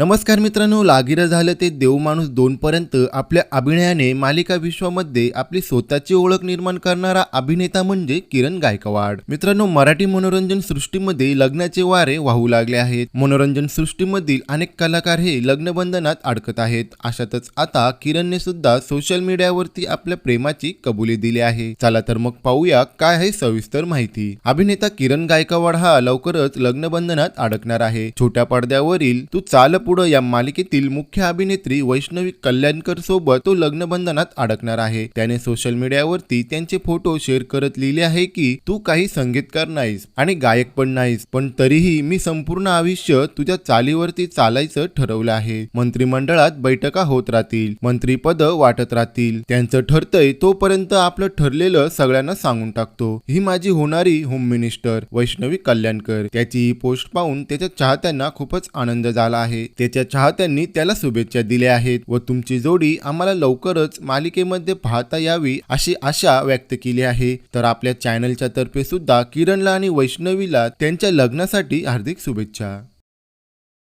नमस्कार मित्रांनो लागिरं झालं ते देव माणूस दोनपर्यंत आपल्या अभिनयाने मालिका विश्वामध्ये आपली स्वतःची ओळख निर्माण करणारा अभिनेता म्हणजे किरण गायकवाड. मित्रांनो मराठी मनोरंजन सृष्टीमध्ये लग्नाचे वारे वाहू लागले आहेत. मनोरंजन सृष्टीमधील अनेक कलाकार हे लग्नबंधनात अडकत आहेत. अशातच आता किरणने सुद्धा सोशल मीडियावरती आपल्या प्रेमाची कबुली दिली आहे. चला तर मग पाहूया काय आहे सविस्तर माहिती. अभिनेता किरण गायकवाड हा लवकरच लग्नबंधनात अडकणार आहे. छोट्या पडद्यावरील तू चाल पुढं या मालिकेतील मुख्य अभिनेत्री वैष्णवी कल्याणकर सोबत तो लग्न बंधनात अडकणार आहे. त्याने सोशल मीडियावरती त्यांचे फोटो शेअर करत लिहिले आहे की तू काही संगीतकार नाहीस आणि गायक पण नाहीस पण तरीही मी संपूर्ण आयुष्य तुझ्या चालीवरती चालायचं ठरवलं आहे. मंत्रिमंडळात बैठका होत राहतील मंत्रीपद वाटत राहतील. त्यांचं ठरतंय तोपर्यंत आपलं ठरलेलं सगळ्यांना सांगून टाकतो. ही माझी होणारी होम मिनिस्टर वैष्णवी कल्याणकर. त्याची ही पोस्ट पाहून त्याच्या चाहत्यांना खूपच आनंद झाला आहे. त्याच्या चाहत्यांनी त्याला शुभेच्छा दिल्या आहेत व तुमची जोडी आम्हाला लवकरच मालिकेमध्ये पाहता यावी अशी आशा व्यक्त केली आहे. तर आपल्या चॅनलच्या तर्फे सुद्धा किरणला आणि वैष्णवीला त्यांच्या लग्नासाठी हार्दिक शुभेच्छा.